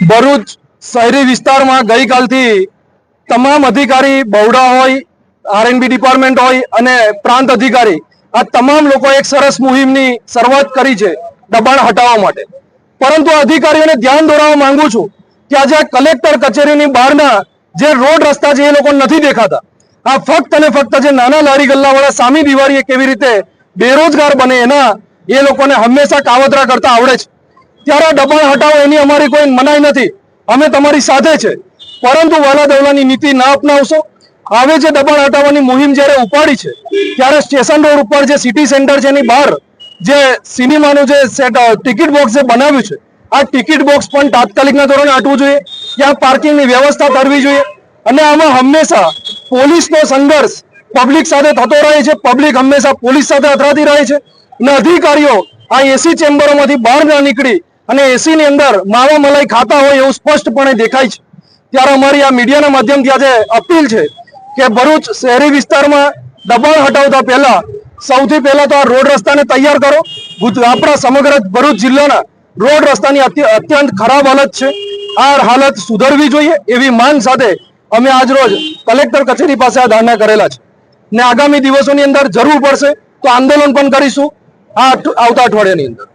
ભરૂચ શહેરી વિસ્તારમાં ગઈકાલથી તમામ અધિકારી બહુડા હોય આરએનબી ડિપાર્ટમેન્ટ હોય અને પ્રાંત અધિકારી, આ તમામ લોકો એક સરસ મુહિમની શરૂઆત કરી છે દબાણ હટાવવા માટે. પરંતુ અધિકારીઓને ધ્યાન દોરાવવા માંગુ છું કે આજે આ કલેક્ટર કચેરીની બહારના જે રોડ રસ્તા છે એ લોકો નથી દેખાતા. આ ફક્ત અને ફક્ત જે નાના લારી ગલ્લાવાળા સામી દિવાળીએ કેવી રીતે બેરોજગાર બને એના એ લોકોને હંમેશા કાવતરા કરતા આવડે છે. ત્યારે દબાણ હટાવો, એની અમારી કોઈ મનાઈ નથી. અમે તમારી સાથે છે. પરંતુ વાલા દવલાની નીતિ ના અપનાવશો. આવે જે દબાણ હટાવવાની મુહિમ જ્યારે ઉપાડી છે, ત્યારે સ્ટેશન રોડ ઉપર જે સિટી સેન્ટર છે એની બહાર જે સિનેમાનું જે ટિકિટ બોક્સ જે બનાવ્યું છે, આ ટિકિટ બોક્સ પણ તાત્કાલિકના ધોરણે હટવું જોઈએ. ત્યાં પાર્કિંગની વ્યવસ્થા કરવી જોઈએ. અને આમાં હંમેશા પોલીસનો સંઘર્ષ પબ્લિક સાથે થતો રહે છે. પબ્લિક હંમેશા પોલીસ સાથે અથડાતી રહે છે. અને અધિકારીઓ આ એસી ચેમ્બરોમાંથી બહાર ના નીકળી અને એસી ની અંદર માવા મલાઈ ખાતા હોય એવું સ્પષ્ટપણે દેખાય છે. ત્યારે અમારી આ મીડિયાના માધ્યમથી આજે અપીલ છે કે ભરૂચ શહેરી વિસ્તારમાં દબાણ હટાવતા પહેલા સૌથી પહેલા તો આ રોડ રસ્તાને તૈયાર કરો. આપણા સમગ્ર ભરૂચ જિલ્લાના રોડ રસ્તાની અત્યંત ખરાબ હાલત છે. આ હાલત સુધરવી જોઈએ એવી માંગ સાથે અમે આજ રોજ કલેક્ટર કચેરી પાસે આ ધારણા કરેલા છે. ને આગામી દિવસોની અંદર જરૂર પડશે તો આંદોલન પણ કરીશું આ આવતા અઠવાડિયાની અંદર.